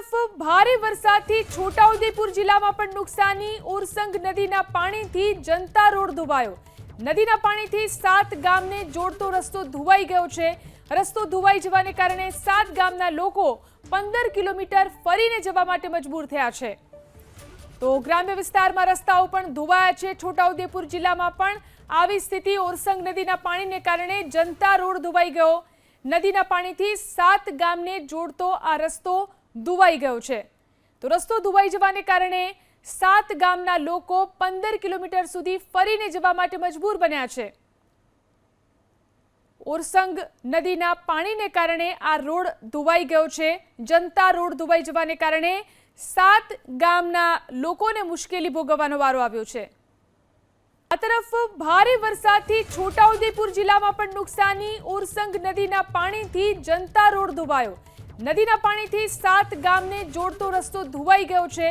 તરફ ભારે વરસાદથી છોટાઉદેપુર જિલ્લામાં પણ નુકસાની. ઓરસંગ નદીના પાણીથી જનતા રોડ ધોવાયો. નદીના પાણીથી સાત ગામને જોડતો રસ્તો ધોવાઈ ગયો છે. રસ્તો ધોવાઈ જવાને કારણે સાત ગામના લોકો પંદર કિલોમીટર ફરીને જવા માટે મજબૂર થયા છે. તો ગ્રામ્ય વિસ્તારમાં રસ્તાઓ પણ ધોવાયા છે. છોટાઉદેપુર જિલ્લામાં પણ આવી સ્થિતિ ઓરસંગ નદીના પાણીને કારણે જનતા રોડ ધોવાઈ ગયો. નદીના પાણીથી સાત ગામને જોડતો આ રસ્તો ધોવાઈ ગયો છે. તો રસ્તો ધોવાઈ જવાને કારણે સાત ગામના લોકો પંદર કિલોમીટર સુધી ફરીને જવા માટે મજબૂર બન્યા છે. ઓરસંગ નદીના પાણીને કારણે આ રોડ ધોવાઈ ગયો છે. જનતા રોડ ધોવાઈ જવાને કારણે સાત ગામના લોકોને મુશ્કેલી ભોગવવાનો વારો આવ્યો છે. આ તરફ ભારે વરસાદથી છોટાઉદેપુર જિલ્લામાં પણ નુકસાની. ઓરસંગ નદીના પાણીથી જનતા રોડ ધોવાયો નદીના પાણીથી સાત ગામને જોડતો રસ્તો ધોવાઈ ગયો છે.